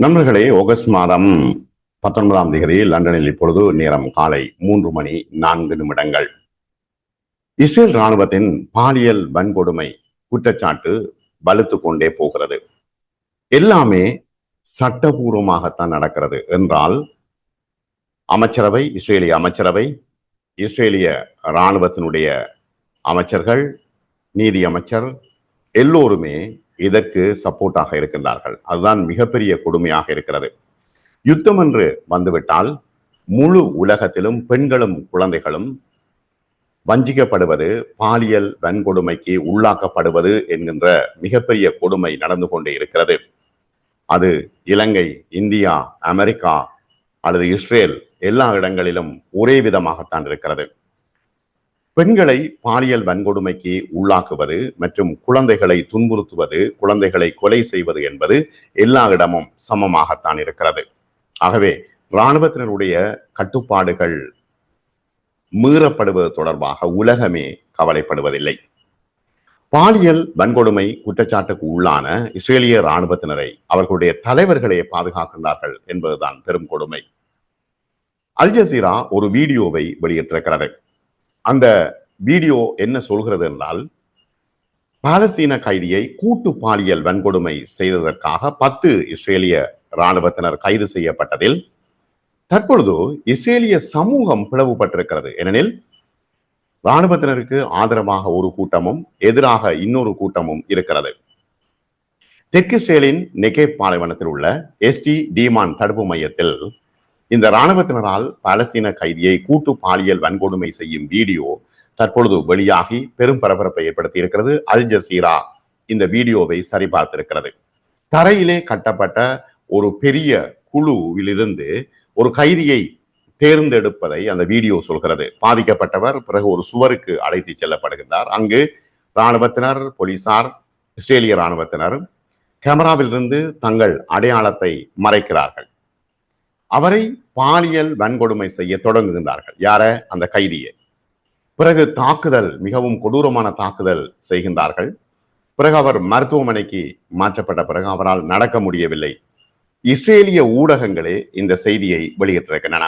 நண்பர்களே ஆகஸ்ட் மாதம் பத்தொன்பதாம் தேதி லண்டனில் இப்பொழுது நேரம் காலை மூன்று மணி நான்கு நிமிடங்கள். இஸ்ரேல் ராணுவத்தின் பாலியல் வன்கொடுமை குற்றச்சாட்டு வலுத்து கொண்டே போகிறது. எல்லாமே சட்டபூர்வமாகத்தான் நடக்கிறது என்றால் அமைச்சரவை இஸ்ரேலிய அமைச்சரவை இஸ்ரேலிய இராணுவத்தினுடைய அமைச்சர்கள் நீதி அமைச்சர் எல்லோருமே இதற்கு சப்போர்ட்டாக இருக்கின்றார்கள். அதுதான் மிகப்பெரிய கொடுமையாக இருக்கிறது. யுத்தம் என்று வந்துவிட்டால் முழு உலகத்திலும் பெண்களும் குழந்தைகளும் வஞ்சிக்கப்படுவது பாலியல் வன்கொடுமைக்கு உள்ளாக்கப்படுவது என்கின்ற மிகப்பெரிய கொடுமை நடந்து கொண்டே இருக்கிறது. அது இலங்கை இந்தியா அமெரிக்கா அல்லது இஸ்ரேல் எல்லா இடங்களிலும் ஒரே விதமாகத்தான் இருக்கிறது. பெண்களை பாலியல் வன்கொடுமைக்கு உள்ளாக்குவது மற்றும் குழந்தைகளை துன்புறுத்துவது குழந்தைகளை கொலை செய்வது என்பது எல்லா இடமும் சமமாகத்தான் இருக்கிறது. ஆகவே இராணுவத்தினருடைய கட்டுப்பாடுகள் மீறப்படுவது தொடர்பாக உலகமே கவலைப்படுவதில்லை. பாலியல் வன்கொடுமை குற்றச்சாட்டுக்கு உள்ளான இஸ்ரேலிய இராணுவத்தினரை அவர்களுடைய தலைவர்களே பாதுகாக்கின்றார்கள் என்பதுதான் பெரும் கொடுமை. அல் ஜசீரா ஒரு வீடியோவை வெளியிட்டிருக்கிறது. அந்த வீடியோ என்ன சொல்கிறது என்றால் பாலஸ்தீன கைதியை கூட்டு பாலியல் வன்கொடுமை செய்ததற்காக பத்து இஸ்ரேலிய இராணுவத்தினர் கைது செய்யப்பட்டதில் தற்பொழுது இஸ்ரேலிய சமூகம் பிளவுபட்டிருக்கிறது. ஏனெனில் இராணுவத்தினருக்கு ஆதரவாக ஒரு கூட்டமும் எதிராக இன்னொரு கூட்டமும் இருக்கிறது. தெற்கு இஸ்ரேலின் நெகே பாலைவனத்தில் உள்ள எஸ்டி டிமான் தடுப்பு மையத்தில் இந்த இராணுவத்தினரால் பாலஸ்தீன கைதியை கூட்டு பாலியல் வன்கொடுமை செய்யும் வீடியோ தற்பொழுது வெளியாகி பெரும் பரபரப்பை ஏற்படுத்தி இருக்கிறது அல் ஜசீரா இந்த வீடியோவை சரிபார்த்திருக்கிறது. தரையிலே கட்டப்பட்ட ஒரு பெரிய குழுவிலிருந்து ஒரு கைதியை தேர்ந்தெடுப்பதை அந்த வீடியோ சொல்கிறது. பாதிக்கப்பட்டவர் பிறகு ஒரு சுவருக்கு அழைத்து செல்லப்படுகின்றார். அங்கு இராணுவத்தினர் போலீசார் இஸ்ரேலிய இராணுவத்தினர் கேமராவிலிருந்து தங்கள் அடையாளத்தை மறைக்கிறார்கள். அவரை பாலியல் வன்கொடுமை செய்ய தொடங்குகின்றார்கள். யார? அந்த கைதியை. பிறகு தாக்குதல் மிகவும் கொடூரமான தாக்குதல் செய்கின்றார்கள். பிறகு அவர் மருத்துவமனைக்கு மாற்றப்பட்ட பிறகு அவரால் நடக்க முடியவில்லை. இஸ்ரேலிய ஊடகங்களே இந்த செய்தியை வெளியிட்டிருக்கின்றன.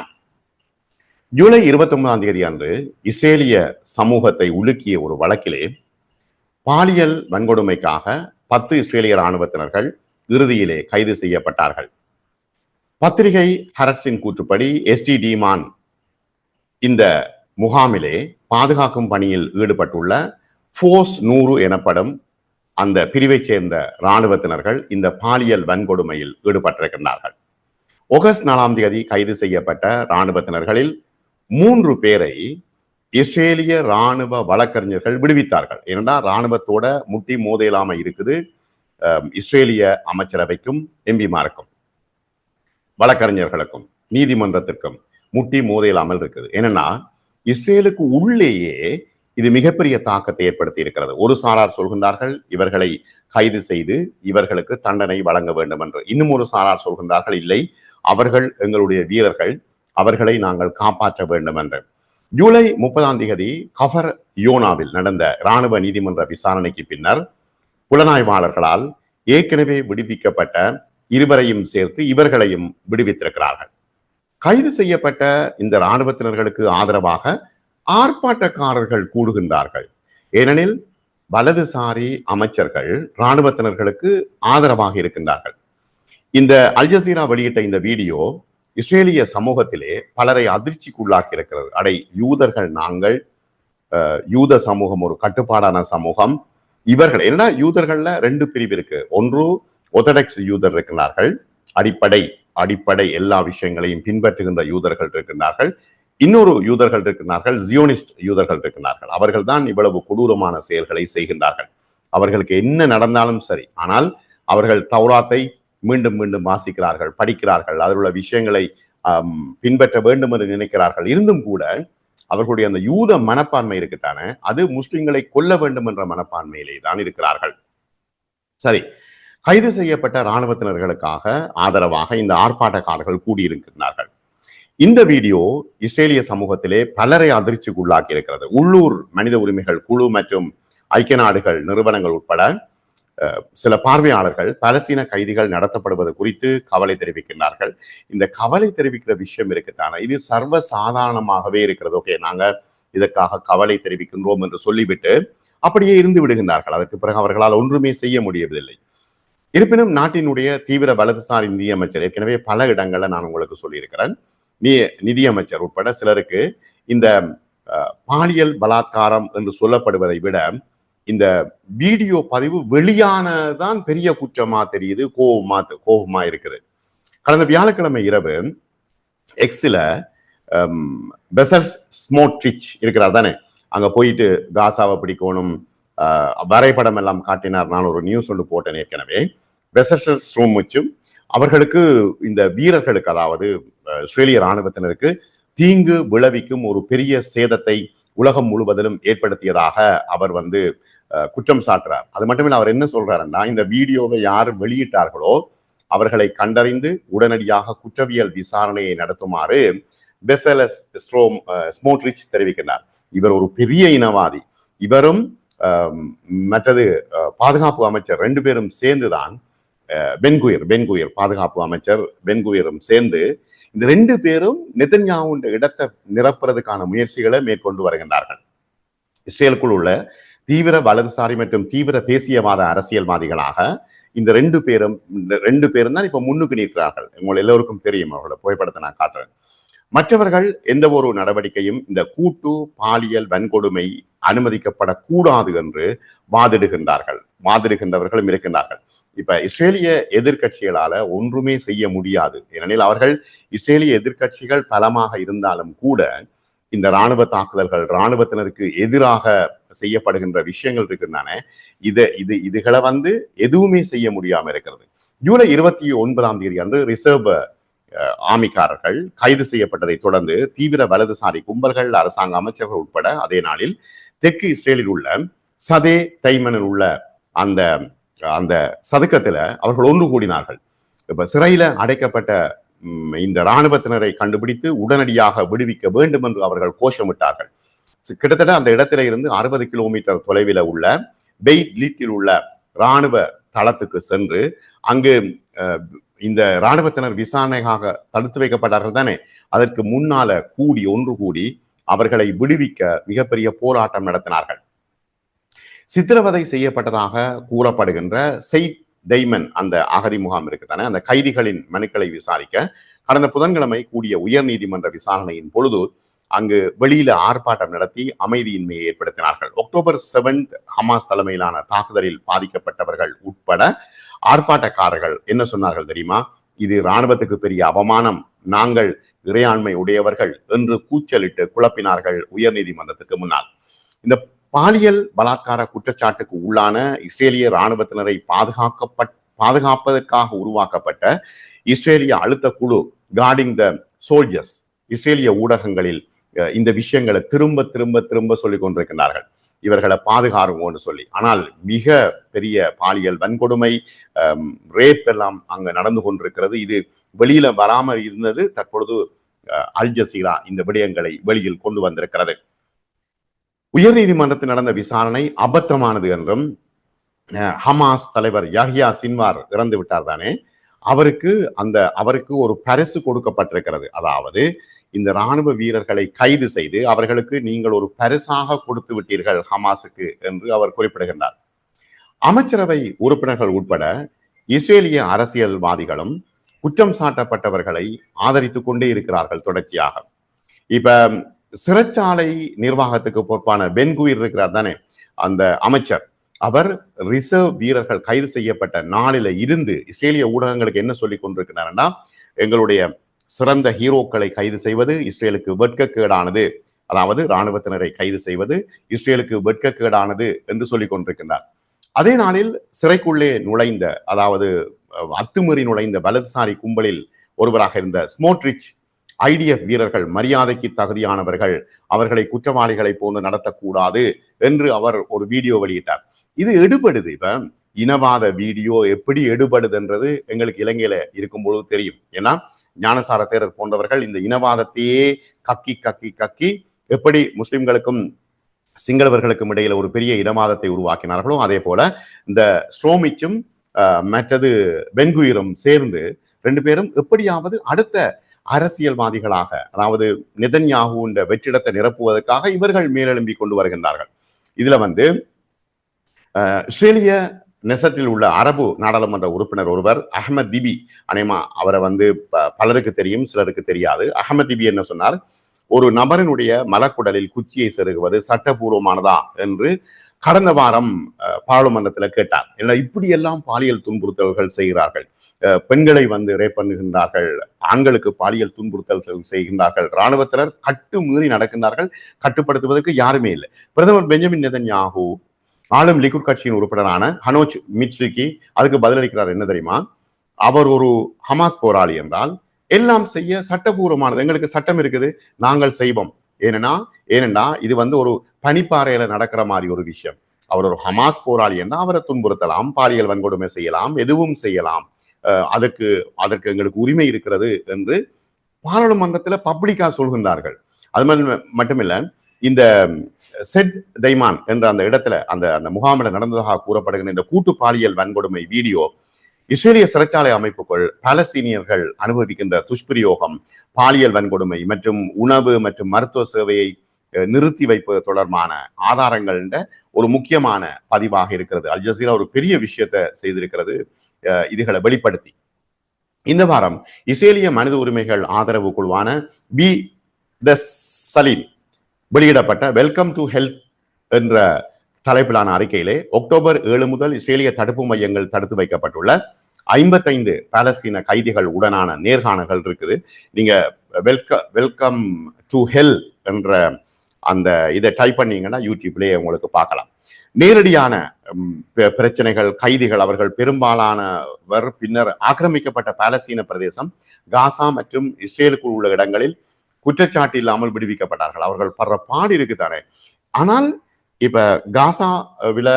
ஜூலை இருபத்தி ஒன்பதாம் தேதி அன்று இஸ்ரேலிய சமூகத்தை உலுக்கிய ஒரு வழக்கிலே பாலியல் வன்கொடுமைக்காக பத்து இஸ்ரேலிய இராணுவத்தினர்கள் இறுதியிலே கைது செய்யப்பட்டார்கள். பத்திரிகை ஹரட்ஸின் கூற்றுப்படி எஸ்டி டிமான் இந்த முகாமிலே பாதுகாக்கும் பணியில் ஈடுபட்டுள்ள ஃபோர்ஸ் நூறு எனப்படும் அந்த பிரிவைச் சேர்ந்த இராணுவத்தினர்கள் இந்த பாலியல் வன்கொடுமையில் ஈடுபட்டிருக்கின்றார்கள். ஆகஸ்ட் நாலாம் தேதி கைது செய்யப்பட்ட இராணுவத்தினர்களில் மூன்று பேரை இஸ்ரேலிய இராணுவ வழக்கறிஞர்கள் விடுவித்தார்கள். ஏனென்றால் இராணுவத்தோட முட்டி மோதையிலாம இருக்குது. இஸ்ரேலிய அமைச்சரவைக்கும் எம்பிமாருக்கும். வழக்கறிஞர்களுக்கும் நீதிமன்றத்திற்கும் முட்டி மோதையிலாமல் இருக்குது என்னன்னா இஸ்ரேலுக்கு உள்ளேயே இது மிகப்பெரிய தாக்கத்தை ஏற்படுத்தி இருக்கிறது. ஒரு சாரார் சொல்கின்றார்கள் இவர்களை கைது செய்து இவர்களுக்கு தண்டனை வழங்க வேண்டும் என்று. இன்னும் ஒரு சாரார் சொல்கின்றார்கள் இல்லை அவர்கள் எங்களுடைய வீரர்கள் அவர்களை நாங்கள் காப்பாற்ற வேண்டும் என்று. ஜூலை முப்பதாம் தேதி கஃபர் யோனாவில் நடந்த இராணுவ நீதிமன்ற விசாரணைக்கு பின்னர் புலனாய்வாளர்களால் ஏற்கனவே விடுவிக்கப்பட்ட இருவரையும் சேர்த்து இவர்களையும் விடுவித்திருக்கிறார்கள். கைது செய்யப்பட்ட இந்த இராணுவத்தினர்களுக்கு ஆதரவாக ஆர்ப்பாட்டக்காரர்கள் கூடுகின்றார்கள். ஏனெனில் வலதுசாரி அமைச்சர்கள் இராணுவத்தினர்களுக்கு ஆதரவாக இருக்கின்றார்கள். இந்த அல்ஜசீரா வெளியிட்ட இந்த வீடியோ இஸ்ரேலிய சமூகத்திலே பலரை அதிர்ச்சிக்குள்ளாக்கி இருக்கிறது அடை யூதர்கள் நாங்கள் யூத சமூகம் ஒரு கட்டுப்பாடான சமூகம். இவர்கள் என்ன யூதர்கள்ல ரெண்டு பிரிவு இருக்கு? ஒன்று ஒத்தடக்ஸ் யூதர் இருக்கிறார்கள். அடிப்படை அடிப்படை எல்லா விஷயங்களையும் பின்பற்றுகின்ற யூதர்கள் இருக்கின்றார்கள் இன்னொரு யூதர்கள் இருக்கிறார்கள் ஜியோனிஸ்ட் யூதர்கள் இருக்கிறார்கள். அவர்கள் தான் இவ்வளவு கொடூரமான செயல்களை செய்கின்றார்கள். அவர்களுக்கு என்ன நடந்தாலும் சரி ஆனால் அவர்கள் தௌராத்தை மீண்டும் மீண்டும் வாசிக்கிறார்கள் படிக்கிறார்கள் அதில் உள்ள விஷயங்களை பின்பற்ற வேண்டும் என்று நினைக்கிறார்கள். இருந்தும் கூட அவர்களுடைய அந்த யூத மனப்பான்மை இருக்குத்தானே அது முஸ்லிம்களை கொல்ல வேண்டும் என்ற மனப்பான்மையிலே தான் இருக்கிறார்கள். சரி கைது செய்யப்பட்ட இராணுவத்தினர்களுக்காக ஆதரவாக இந்த ஆர்ப்பாட்டக்காரர்கள் கூடியிருக்கிறார்கள் இந்த வீடியோ இஸ்ரேலிய சமூகத்திலே பலரை அதிர்ச்சிக்குள்ளாக்கி இருக்கிறது உள்ளூர் மனித உரிமைகள் குழு மற்றும் ஐக்கிய நாடுகள் நிறுவனங்கள் உட்பட சில பார்வையாளர்கள் பலசீன கைதிகள் நடத்தப்படுவது குறித்து கவலை தெரிவிக்கின்றார்கள். இந்த கவலை தெரிவிக்கிற விஷயம் இருக்குதானே? இது சர்வ சாதாரணமாகவே இருக்கிறது. ஓகே நாங்க இதற்காக கவலை தெரிவிக்கின்றோம் என்று சொல்லிவிட்டு அப்படியே இருந்து விடுகின்றார்கள். அதற்கு பிறகு அவர்களால் ஒன்றுமே செய்ய முடியவில்லை. இருப்பினும் நாட்டினுடைய தீவிர வலதுசாரி நிதியமைச்சர் ஏற்கனவே பல இடங்களில் நான் உங்களுக்கு சொல்லியிருக்கிறேன். நீ நிதியமைச்சர் உட்பட சிலருக்கு இந்த பாலியல் பலாத்காரம் என்று சொல்லப்படுவதை விட இந்த வீடியோ பதிவு வெளியானதான் பெரிய குற்றமா தெரியுது கோபமா கோபமா இருக்குது. கடந்த வியாழக்கிழமை இரவு எக்ஸில் பெசர்ஸ் ஸ்மோட்ரிச் இருக்கிறார் தானே? அங்க போயிட்டு காசாவை பிடிக்கணும் வரைபடம் எல்லாம் காட்டினார். நான் ஒரு நியூஸ் ஒன்று போட்டேன் ஏற்கனவே. பெசல்ஸ் ரூமுச்சும் அவர்களுக்கு இந்த வீரர்களுக்கு அதாவது ஆஸ்திரேலிய இராணுவத்தினருக்கு தீங்கு விளைவிக்கும் ஒரு பெரிய சேதத்தை உலகம் முழுவதிலும் ஏற்படுத்தியதாக அவர் வந்து குற்றம் சாட்டுறார். அது மட்டுமில்ல அவர் என்ன சொல்றாருன்னா இந்த வீடியோவை யார் வெளியிட்டார்களோ அவர்களை கண்டறிந்து உடனடியாக குற்றவியல் விசாரணையை நடத்துமாறு பெசலஸ் ஸ்ட்ரோம் ஸ்மோட்ரிச் தெரிவிக்கிறார் இவர் ஒரு பெரிய இனவாதி. இவரும் மற்றது பாதுகாப்பு அமைச்சர் ரெண்டு பேரும் சேர்ந்துதான் பென்குயர் பென்குயர் பாதுகாப்பு அமைச்சர் பென்குயரும் சேர்ந்து இந்த ரெண்டு பேரும் நெதன்யாவுண்ட இடத்தை நிரப்புறதுக்கான முயற்சிகளை மேற்கொண்டு வருகின்றார்கள். இஸ்ரேலுக்குள் உள்ள தீவிர வலதுசாரி மற்றும் தீவிர தேசியவாத அரசியல்வாதிகளாக இந்த ரெண்டு பேரும் இந்த ரெண்டு பேரும் தான் இப்ப முன்னுக்கு நிற்கிறார்கள். உங்களை எல்லோருக்கும் தெரியும் அவர்களோட புகைப்படத்தை நான் காட்டுறேன். மற்றவர்கள் எந்த ஒரு நடவடிக்கையும் இந்த கூட்டு பாலியல் வன்கொடுமை அனுமதிக்கப்படக்கூடாது என்று வாதிடுகின்றார்கள். வாதிடுகின்றவர்களும் இருக்கின்றார்கள். இப்ப இஸ்ரேலிய எதிர்க்கட்சிகளால ஒன்றுமே செய்ய முடியாது. ஏனெனில் அவர்கள் இஸ்ரேலிய எதிர்க்கட்சிகள் பலமாக இருந்தாலும் கூட இந்த ராணுவ தாக்குதல்கள் இராணுவத்தினருக்கு எதிராக செய்யப்படுகின்ற விஷயங்கள் இருக்குதானே இதை இது இதுகளை வந்து எதுவுமே செய்ய முடியாம இருக்கிறது. ஜூலை இருபத்தி ஒன்பதாம் தேதி அன்று ரிசர்வ் ஆமிக்காரர்கள் கைது செய்யப்பட்டதை தொடர்ந்து தீவிர வலதுசாரி கும்பல்கள் அரசாங்க அமைச்சர்கள் உட்பட அதே நாளில் தெற்கு இஸ்ரேலில் உள்ள சதே தைமனில் உள்ள அந்த அந்த சதுக்கத்துல அவர்கள் ஒன்று கூடினார்கள். இப்போ சிறையில அடைக்கப்பட்ட இந்த இராணுவத்தினரை கண்டுபிடித்து உடனடியாக விடுவிக்க வேண்டும் என்று அவர்கள் கோஷமிட்டார்கள். கிட்டத்தட்ட அந்த இடத்துல இருந்து அறுபது கிலோமீட்டர் தொலைவில் உள்ள பெய்ட் லீட்டில் உள்ள இராணுவ தளத்துக்கு சென்று அங்கு அஹ், இந்த இராணுவத்தினர் விசாரணைக்காக தடுத்து வைக்கப்பட்டார்கள் தானே? அதற்கு முன்னால கூடி ஒன்று கூடி அவர்களை விடுவிக்க மிகப்பெரிய போராட்டம் நடத்தினார்கள். சித்திரவதை செய்யப்பட்டதாக கூறப்படுகின்ற செயிட் தைமன் அந்த அகதி முகாம் இருக்குதானே அந்த கைதிகளின் மனுக்களை விசாரிக்க கடந்த புதன்கிழமை கூடிய உயர் நீதிமன்ற விசாரணையின் பொழுது அங்கு வெளியில ஆர்ப்பாட்டம் நடத்தி அமைதியின்மையை ஏற்படுத்தினார்கள். அக்டோபர் செவன்த் ஹமாஸ் தலைமையிலான தாக்குதலில் பாதிக்கப்பட்டவர்கள் உட்பட ஆர்ப்பாட்டக்காரர்கள் என்ன சொன்னார்கள் தெரியுமா? இது இராணுவத்துக்கு பெரிய அவமானம். நாங்கள் இறையாண்மை உடையவர்கள் என்று கூச்சலிட்டு குழப்பினார்கள் உயர்நீதிமன்றத்துக்கு முன்னால். இந்த பாலியல் பலாத்கார குற்றச்சாட்டுக்கு உள்ளான இஸ்ரேலிய இராணுவத்தினரை பாதுகாக்கப்பட் பாதுகாப்பதற்காக உருவாக்கப்பட்ட இஸ்ரேலிய அழுத்த குழு கார்டிங் த சோல்ஜர்ஸ் இஸ்ரேலிய ஊடகங்களில் இந்த விஷயங்களை திரும்ப திரும்ப திரும்ப சொல்லிக் கொண்டிருக்கிறார்கள் இவர்களை பாதுகாருங்கன்னு சொல்லி. ஆனால் மிக பெரிய பாலியல் வன்கொடுமை ரேப் எல்லாம் அங்க நடந்து கொண்டிருக்கிறது. இது வெளியில வராமல் இருந்தது. தற்பொழுது அஹ், அல் ஜசீரா இந்த விடயங்களை வெளியில் கொண்டு வந்திருக்கிறது. உயர்நீதிமன்றத்தில் நடந்த விசாரணை அபத்தமானது என்றும் அஹ், ஹமாஸ் தலைவர் யஹ்யா சின்வார் இறந்து விட்டார் தானே. அவருக்கு அந்த அவருக்கு ஒரு பரிசு கொடுக்கப்பட்டிருக்கிறது. அதாவது இந்த ராணுவ வீரர்களை கைது செய்து அவர்களுக்கு நீங்கள் ஒரு பரிசாக கொடுத்து விட்டீர்கள் ஹமாஸுக்கு என்று அவர் குறிப்பிடுகின்றார். அமைச்சரவை உறுப்பினர்கள் உட்பட இஸ்ரேலிய அரசியல்வாதிகளும் குற்றம் சாட்டப்பட்டவர்களை ஆதரித்துக் கொண்டே இருக்கிறார்கள் தொடர்ச்சியாக. இப்ப சிறைச்சாலை நிர்வாகத்துக்கு பொறுப்பான பென்குயிர் இருக்கிறார் தானே? அந்த அமைச்சர். அவர் ரிசர்வ் வீரர்கள் கைது செய்யப்பட்ட நாளில இருந்து இஸ்ரேலிய ஊடகங்களுக்கு என்ன சொல்லிக் கொண்டிருக்கிறார்னா எங்களுடைய சிறந்த ஹீரோக்களை கைது செய்வது இஸ்ரேலுக்கு வெட்கக்கேடானது. அதாவது இராணுவத்தினரை கைது செய்வது இஸ்ரேலுக்கு வெட்கக்கேடானது என்று சொல்லிக் கொண்டிருக்கின்றார். அதே நாளில் சிறைக்குள்ளே நுழைந்த அதாவது அஹ், அத்துமீறி நுழைந்த வலதுசாரி கும்பலில் ஒருவராக இருந்த ஸ்மோட்ரிச் ஐடிஎஃப் வீரர்கள் மரியாதைக்கு தகுதியானவர்கள் அவர்களை குற்றவாளிகளை போன்று நடத்தக்கூடாது என்று அவர் ஒரு வீடியோ வெளியிட்டார். இது எடுபடுது இப்ப. இனவாத வீடியோ எப்படி எடுபடுதுன்றது எங்களுக்கு இலங்கையில இருக்கும்பொழுது தெரியும். ஏன்னா ஞானசார தேரர் போன்றவர்கள் இந்த இனவாதத்தையே கக்கி கக்கி கக்கி எப்படி முஸ்லிம்களுக்கும் சிங்களவர்களுக்கும் இடையில ஒரு பெரிய இனவாதத்தை உருவாக்கினார்களோ அதே போல இந்த ஸ்ட்ரோமிச்சும் மற்றது பென்குயிரும் சேர்ந்து ரெண்டு பேரும் எப்படியாவது அடுத்த அரசியல்வாதிகளாக அதாவது நிதன்யாகுன்ற வெற்றிடத்தை நிரப்புவதற்காக இவர்கள் மேலெழும்பி கொண்டு வருகின்றார்கள். இதுல வந்து அஹ், இஸ்ரேலிய நெசத்தில் உள்ள அரபு நாடாளுமன்ற உறுப்பினர் ஒருவர் அகமது திபி அனைமா அவரை வந்து ப- பலருக்கு தெரியும் சிலருக்கு தெரியாது. அகமது திபி என்ன சொன்னார்? ஒரு நபரினுடைய மலக்குடலில் குச்சியை செருகுவது சட்டபூர்வமானதா என்று கடந்த வாரம் அஹ், பாராளுமன்றத்தில் கேட்டார். ஏன்னா இப்படியெல்லாம் பாலியல் துன்புறுத்தல்கள் செய்கிறார்கள். பெண்களை வந்து ரேப் பண்ணுகின்றார்கள் ஆண்களுக்கு பாலியல் துன்புறுத்தல் செய்கின்றார்கள். இராணுவத்தினர் கட்டு மீறி நடக்கின்றார்கள் கட்டுப்படுத்துவதற்கு யாருமே இல்லை. பிரதமர் பெஞ்சமின் நெதன்யாகு ஆளும் லிக்குட் கட்சியின் உறுப்பினரான ஹனோஜ் மிட்சுகி அதுக்கு பதிலளிக்கிறார் என்ன தெரியுமா? அவர் ஒரு ஹமாஸ் போராளி என்றால் எல்லாம் செய்ய சட்டபூர்வமானது. எங்களுக்கு சட்டம் இருக்குது நாங்கள் செய்வோம். ஏன்னா ஏனென்னா இது வந்து ஒரு பனிப்பாறையில நடக்கிற மாதிரி ஒரு விஷயம். அவர் ஒரு ஹமாஸ் போராளி என்றால் அவரை துன்புறுத்தலாம் பாலியல் வன்கொடுமை செய்யலாம் எதுவும் செய்யலாம். அதற்கு அதற்கு எங்களுக்கு உரிமை இருக்கிறது என்று பாராளுமன்றத்தில் பப்ளிக்கா சொல்கின்றார்கள். அது மாதிரி மட்டுமில்லை இந்த செட் தைமான் என்ற அந்த இடத்துல அந்த அந்த முகாமில் நடந்ததாக கூறப்படுகிற இந்த கூட்டு பாலியல் வன்கொடுமை வீடியோ இஸ்ரேலிய சிறைச்சாலை அமைப்புக்குள் பாலஸ்தீனியர்கள் அனுபவிக்கின்ற துஷ்பிரயோகம் பாலியல் வன்கொடுமை மற்றும் உணவு மற்றும் மருத்துவ சேவையை நிறுத்தி வைப்பது தொடர்பான ஆதாரங்கள் ஒரு முக்கியமான பதிவாக இருக்கிறது. அல் ஜசீரா ஒரு பெரிய விஷயத்தை செய்திருக்கிறது. இதுகளை வெளிப்படுத்தி. இந்த வாரம் இஸ்ரேலிய மனித உரிமைகள் ஆதரவு குழுவான பி த சலீம் வெளியிடப்பட்ட வெல்கம் டு ஹெல்ப் என்ற தலைப்பிலான அறிக்கையிலே அக்டோபர் ஏழு முதல் இஸ்ரேலிய தடுப்பு மையங்கள் தடுத்து வைக்கப்பட்டுள்ள ஐம்பத்தைந்து பாலஸ்தீன கைதிகள் உடனான நேர்காணல்கள் இருக்குது. நீங்க வெல்க வெல்கம் டு ஹெல் என்ற அந்த இதை டைப் பண்ணீங்கன்னா யூடியூப்லேயே உங்களுக்கு பார்க்கலாம். நேரடியான பிரச்சனைகள் கைதிகள் அவர்கள் பெரும்பாலானவர் பின்னர் ஆக்கிரமிக்கப்பட்ட பாலஸ்தீன பிரதேசம் காசா மற்றும் இஸ்ரேலுக்குள் உள்ள இடங்களில் குற்றச்சாட்டு இல்லாமல் விடுவிக்கப்பட்டார்கள். அவர்கள் படுற பாடு இருக்குதானே? ஆனால் இப்ப காசாவில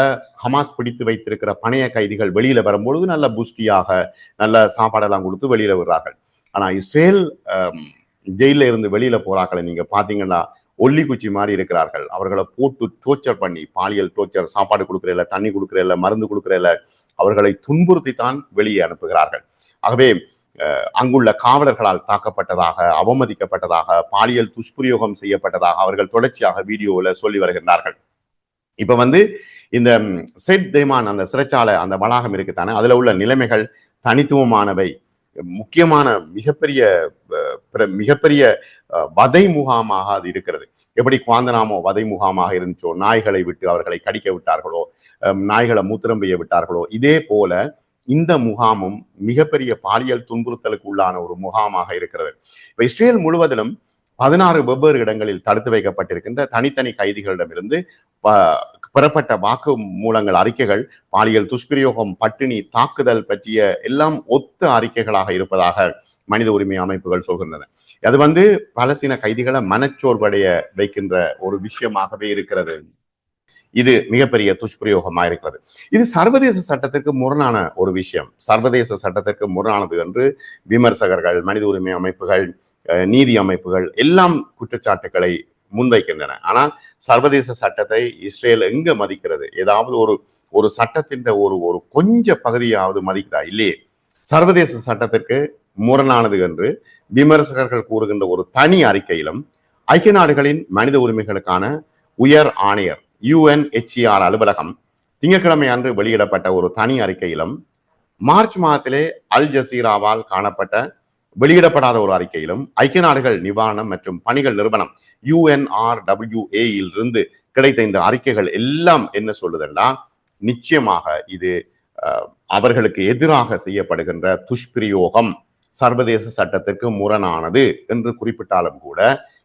ஹமாஸ் பிடித்து வைத்திருக்கிற பணைய கைதிகள் வெளியில வரும்பொழுது நல்ல புஷ்டியாக நல்ல சாப்பாடெல்லாம் கொடுத்து வெளியில விடுறார்கள். ஆனா இஸ்ரேல் ஜெயில இருந்து வெளியில போறாக்களை நீங்க பாத்தீங்கன்னா ஒல்லி குச்சி மாதிரி இருக்கிறார்கள். அவர்களை போட்டு டோர்ச்சர் பண்ணி பாலியல் டோர்ச்சர் சாப்பாடு கொடுக்குறதில்ல தண்ணி கொடுக்கறதில்ல மருந்து கொடுக்கறதில்ல அவர்களை துன்புறுத்தி தான் வெளியே அனுப்புகிறார்கள். ஆகவே அங்குள்ள காவலர்களால் தாக்கப்பட்டதாக அவமதிக்கப்பட்டதாக பாலியல் துஷ்பிரயோகம் செய்யப்பட்டதாக அவர்கள் தொடர்ச்சியாக வீடியோவில் சொல்லி வருகின்றார்கள். இப்போ வந்து இந்த செட் தேமான் அந்த சிறைச்சாலை அந்த வளாகம் இருக்குத்தானே அதில் உள்ள நிலைமைகள் தனித்துவமானவை. முக்கியமான மிகப்பெரிய மிகப்பெரிய வதை முகாமாக அது இருக்கிறது. எப்படி குவாந்தனாமோ வதை முகாமாக இருந்துச்சோ நாய்களை விட்டு அவர்களை கடிக்க விட்டார்களோ நாய்களை மூத்திரம் பெய்ய விட்டார்களோ இதே போல இந்த முகாமும் மிகப்பெரிய பாலியல் துன்புறுத்தலுக்கு உள்ளான ஒரு முகாமாக இருக்கிறது. இப்ப இஸ்ரேல் முழுவதிலும் பதினாறு வெவ்வேறு இடங்களில் தடுத்து வைக்கப்பட்டிருக்கின்ற தனித்தனி கைதிகளிடமிருந்து ப- பெறப்பட்ட வாக்கு மூலங்கள் அறிக்கைகள் பாலியல் துஷ்பிரயோகம் பட்டினி தாக்குதல் பற்றிய எல்லாம் ஒத்த அறிக்கைகளாக இருப்பதாக மனித உரிமை அமைப்புகள் சொல்கின்றன. அது வந்து பலசீன கைதிகளை மனச்சோர்வடைய வைக்கின்ற ஒரு விஷயமாகவே இருக்கிறது. இது மிகப்பெரிய துஷ்பிரயோகமா இருக்கிறது. இது சர்வதேச சட்டத்திற்கு முரணான ஒரு விஷயம். சர்வதேச சட்டத்திற்கு முரணானது என்று விமர்சகர்கள் மனித உரிமை அமைப்புகள் நீதி அமைப்புகள் எல்லாம் குற்றச்சாட்டுகளை முன்வைக்கின்றன. ஆனால் சர்வதேச சட்டத்தை இஸ்ரேல் எங்க மதிக்கிறது? ஏதாவது ஒரு ஒரு சட்டத்தின் ஒரு ஒரு கொஞ்ச பகுதியாவது மதிக்குதா இல்லையே. சர்வதேச சட்டத்திற்கு முரணானது என்று விமர்சகர்கள் கூறுகின்ற ஒரு தனி அறிக்கையிலும் ஐக்கிய நாடுகளின் மனித உரிமைகளுக்கான உயர் ஆணையர் யுஎன்ஹெச்இஆர் அலுவலகம் திங்கட்கிழமை அன்று வெளியிடப்பட்ட ஒரு தனி அறிக்கையிலும் மார்ச் மாதத்திலே அல் ஜசீராவால் காணப்பட்ட வெளியிடப்படாத ஒரு அறிக்கையிலும் ஐக்கிய நாடுகள் நிவாரணம் மற்றும் பணிகள் நிறுவனம் யுஎன்ஆர்டபிள்யூஏ இருந்து கிடைத்த இந்த அறிக்கைகள் எல்லாம் என்ன சொல்லுதுன்னா நிச்சயமாக இது அஹ், அவர்களுக்கு எதிராக செய்யப்படுகின்ற துஷ்பிரயோகம் சர்வதேச சட்டத்திற்கு முரணானது என்று குறிப்பிட்டாலும் கூட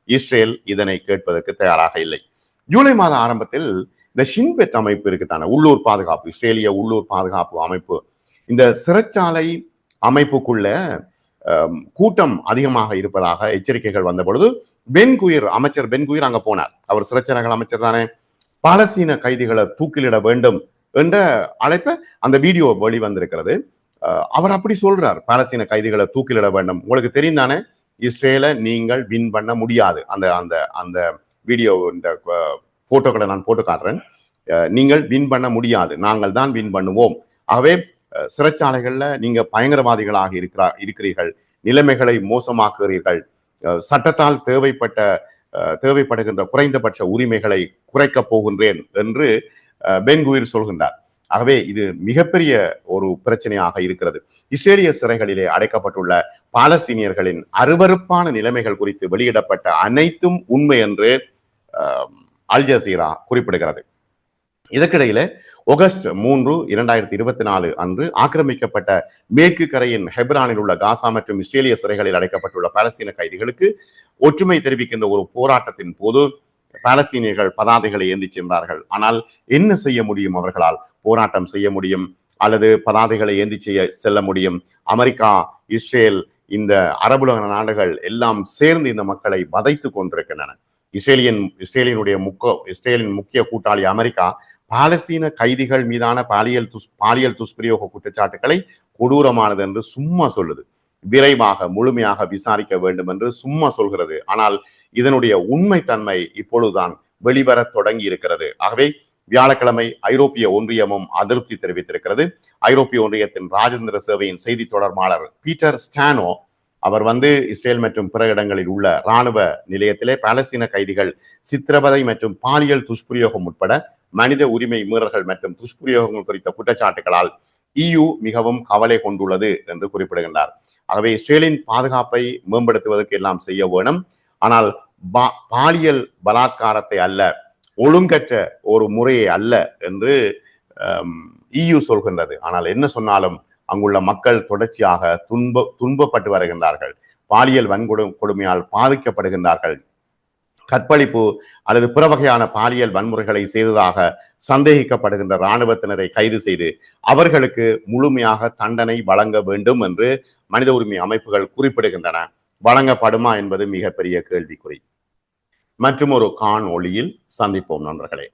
இஸ்ரேல் இதனை கேட்பதற்கு தயாராக இல்லை. ஜூலை மாத ஆரம்பத்தில் இந்த ஷின்பெட் அமைப்பு இருக்குதான உள்ளூர் பாதுகாப்பு இஸ்ரேலிய உள்ளூர் பாதுகாப்பு அமைப்பு இந்த சிறைச்சாலை அமைப்புக்குள்ள கூட்டம் அதிகமாக இருப்பதாக எச்சரிக்கைகள் வந்த பொழுது பென்குயிர் அமைச்சர் பென்குயிர் அங்க போனார். அவர் சிறைச்சாலைகள் அமைச்சர் தானே. பாலஸ்தீன கைதிகளை தூக்கிலிட வேண்டும் என்ற அழைப்ப அந்த வீடியோ வெளிவந்திருக்கிறது. அஹ், அவர் அப்படி சொல்றார். பாலஸ்தீன கைதிகளை தூக்கிலிட வேண்டும். உங்களுக்கு தெரியும் தானே? இஸ்ரேலை நீங்கள் வின் பண்ண முடியாது. அந்த அந்த அந்த வீடியோ இந்த போட்டோக்களை நான் போட்டு காட்டுறேன். நீங்கள் வின் பண்ண முடியாது. நாங்கள் தான் வின் பண்ணுவோம். ஆகவே சிறைச்சாலைகளில் நீங்க பயங்கரவாதிகளாக இருக்கிறா இருக்கிறீர்கள். நிலைமைகளை மோசமாக்குகிறீர்கள். அஹ், சட்டத்தால் தேவைப்பட்ட அஹ், தேவைப்படுகின்ற குறைந்தபட்ச உரிமைகளை குறைக்கப் போகின்றேன் என்று அஹ், பென்குயிர் சொல்கின்றார். ஆகவே இது மிகப்பெரிய ஒரு பிரச்சனையாக இருக்கிறது. இஸ்ரேலிய சிறைகளிலே அடைக்கப்பட்டுள்ள பாலஸ்தீனியர்களின் அருவருப்பான நிலைமைகள் குறித்து வெளியிடப்பட்ட அனைத்தும் உண்மை என்று அஹ், அல் ஜசீரா குறிப்பிடுகிறது. இதற்கிடையில ஆகஸ்ட் மூன்று இரண்டாயிரத்தி இருபத்தி நாலு அன்று ஆக்கிரமிக்கப்பட்ட மேற்கு கரையின் ஹெப்ரானில் உள்ள காசா மற்றும் இஸ்ரேலிய சிறைகளில் அடைக்கப்பட்டுள்ள பாலஸ்தீன கைதிகளுக்கு ஒற்றுமை தெரிவிக்கின்ற ஒரு போராட்டத்தின் போது பாலஸ்தீனியர்கள் பதாதைகளை ஏந்தி சென்றார்கள். ஆனால் என்ன செய்ய முடியும் அவர்களால்? போராட்டம் செய்ய முடியும் அல்லது பதாதைகளை ஏந்தி செய்ய செல்ல முடியும்? அமெரிக்கா இஸ்ரேல் இந்த அரபுலக நாடுகள் எல்லாம் சேர்ந்து இந்த மக்களை வதைத்து கொண்டிருக்கின்றன. இஸ்ரேலியன் இஸ்ரேலியனுடைய முக்க இஸ்ரேலின் முக்கிய கூட்டாளி அமெரிக்கா பாலஸ்தீன கைதிகள் மீதான பாலியல் துஷ் பாலியல் துஷ்பிரயோக குற்றச்சாட்டுகளை கொடூரமானது என்று சும்மா சொல்லுது. விரைவாக முழுமையாக விசாரிக்க வேண்டும் என்று சும்மா சொல்கிறது. ஆனால் இதனுடைய உண்மைத்தன்மை இப்பொழுதுதான் வெளிவரத் தொடங்கி இருக்கிறது. ஆகவே வியாழக்கிழமை ஐரோப்பிய ஒன்றியமும் அதிருப்தி தெரிவித்திருக்கிறது. ஐரோப்பிய ஒன்றியத்தின் ராஜேந்திர சேவையின் செய்தி தொடர்பாளர் பீட்டர் ஸ்டானோ அவர் வந்து இஸ்ரேல் மற்றும் பிற இடங்களில் உள்ள ராணுவ நிலையத்திலே பாலஸ்தீன கைதிகள் சித்திரவதை மற்றும் பாலியல் துஷ்பிரயோகம் உட்பட மனித உரிமை மீறல்கள் மற்றும் துஷ்பிரயோகங்கள் குறித்த குற்றச்சாட்டுகளால் இயு மிகவும் கவலை கொண்டுள்ளது என்று குறிப்பிடுகின்றார். ஆகவே இஸ்ரேலின் பாதுகாப்பை மேம்படுத்துவதற்கு எல்லாம் செய்ய வேணும். ஆனால் பா- பாலியல் பலாத்காரத்தை அல்ல ஒழுங்கற்ற ஒரு முறையை அல்ல என்று இயு சொல்கின்றது. ஆனால் என்ன சொன்னாலும் அங்குள்ள மக்கள் தொடர்ச்சியாக துன்ப துன்பப்பட்டு வருகின்றார்கள். பாலியல் வன்கொடு கொடுமையால் பாதிக்கப்படுகின்றார்கள். கற்பழிப்பு அல்லது பிற வகையான பாலியல் வன்முறைகளை செய்ததாக சந்தேகிக்கப்படுகின்ற இராணுவத்தினரை கைது செய்து அவர்களுக்கு முழுமையாக தண்டனை வழங்க வேண்டும் என்று மனித உரிமை அமைப்புகள் குறிப்பிடுகின்றன. வழங்கப்படுமா என்பது மிகப்பெரிய கேள்விக்குறி. மற்றும் ஒரு காணொளியில் சந்திப்போம் நண்பர்களே.